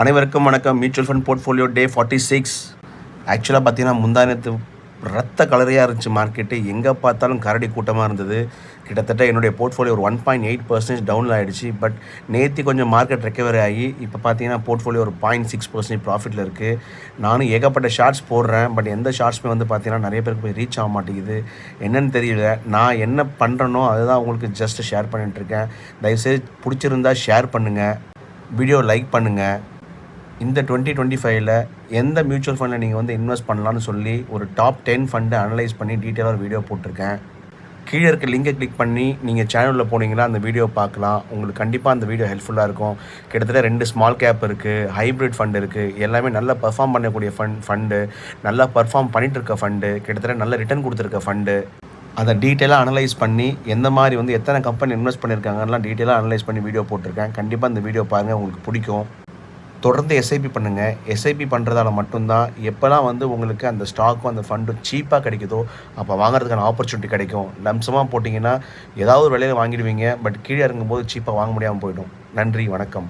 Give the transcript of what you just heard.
அனைவருக்கும் வணக்கம். Mutual fund portfolio day forty six ஆக்சுவலாக பார்த்தீங்கன்னா முந்தானத்து ரத்த கலரையாக இருந்துச்சு மார்க்கெட்டு எங்கே பார்த்தாலும் கரடி கூட்டமாக இருந்தது. கிட்டத்தட்ட என்னுடைய போர்ட்ஃபோலியோ ஒரு ஒன் பாயிண்ட் எயிட் பர்சன்டேஜ் டவுனில் ஆகிடுச்சு பட் நேற்று கொஞ்சம் மார்க்கெட் ரெக்கவரி ஆகி இப்போ பார்த்தீங்கன்னா போர்ட்ஃபோலியோ ஒரு பாயிண்ட் சிக்ஸ் பர்சன்டேஜ் ப்ராஃபிட்டில் இருக்குது நானும் ஏகப்பட்ட ஷார்ட்ஸ் போடுறேன். பட் எந்த ஷார்ட்ஸுமே வந்து பார்த்தீங்கன்னா நிறைய பேருக்கு போய் ரீச் ஆக மாட்டேங்குது. என்னன்னு தெரியல. நான் என்ன பண்ணுறேனோ அதுதான் உங்களுக்கு ஜஸ்ட் ஷேர் பண்ணிட்டுருக்கேன் தயவுசெய்து பிடிச்சிருந்தா ஷேர் பண்ணுங்கள் வீடியோ லைக் பண்ணுங்கள் இந்த டுவெண்ட்டி டுவெண்ட்டி ஃபைவ்ல எந்த மியூச்சுவல் ஃபண்டில் நீங்கள் வந்து இன்வெஸ்ட் பண்ணலாம்னு சொல்லி ஒரு டாப் டென் ஃபண்டை அனலைஸ் பண்ணி டீட்டெயிலாக ஒரு வீடியோ போட்டிருக்கேன். கீழே இருக்க லிங்கை கிளிக் பண்ணி நீங்கள் சேனலில் போனீங்கன்னா அந்த வீடியோ பார்க்கலாம். உங்களுக்கு கண்டிப்பாக அந்த வீடியோ ஹெல்ப்ஃபுல்லாக இருக்கும். கிட்டத்தட்ட ரெண்டு ஸ்மால் கேப் இருக்குது ஹைப்ரிட் ஃபண்ட் இருக்குது எல்லாமே நல்லா பர்ஃபார்ம் பண்ணக்கூடிய ஃபண்ட் ஃபண்டு நல்லா பர்ஃபார்ம் பண்ணிட்டு இருக்க ஃபண்டு கிட்டத்தட்ட நல்ல ரிட்டர்ன் கொடுத்துருக்க ஃபண்டு அதை டீட்டெயிலாக அனலைஸ் பண்ணி எந்த மாதிரி வந்து எத்தனை கம்பெனி இன்வெஸ்ட் பண்ணியிருக்காங்கலாம் டீட்டெயிலாக அனலைஸ் பண்ணி வீடியோ போட்டிருக்கேன். கண்டிப்பாக இந்த வீடியோ பாருங்கள் உங்களுக்கு பிடிக்கும். தொடர்ந்து எஸ்ஐபி பண்ணுங்கள் எஸ்ஐபி பண்ணுறதால மட்டும்தான் எப்போல்லாம் வந்து உங்களுக்கு அந்த ஸ்டாக்கும் அந்த ஃபண்டும் சீப்பாக கிடைக்குதோ அப்போ வாங்குறதுக்கான ஆப்பர்ச்சுனிட்டி கிடைக்கும். லம்சமாக போட்டிங்கன்னா ஏதாவது ஒரு விலையில் வாங்கிடுவீங்க பட் கீழே இறங்கும்போது சீப்பாக வாங்க முடியாமல் போயிடும். நன்றி வணக்கம்.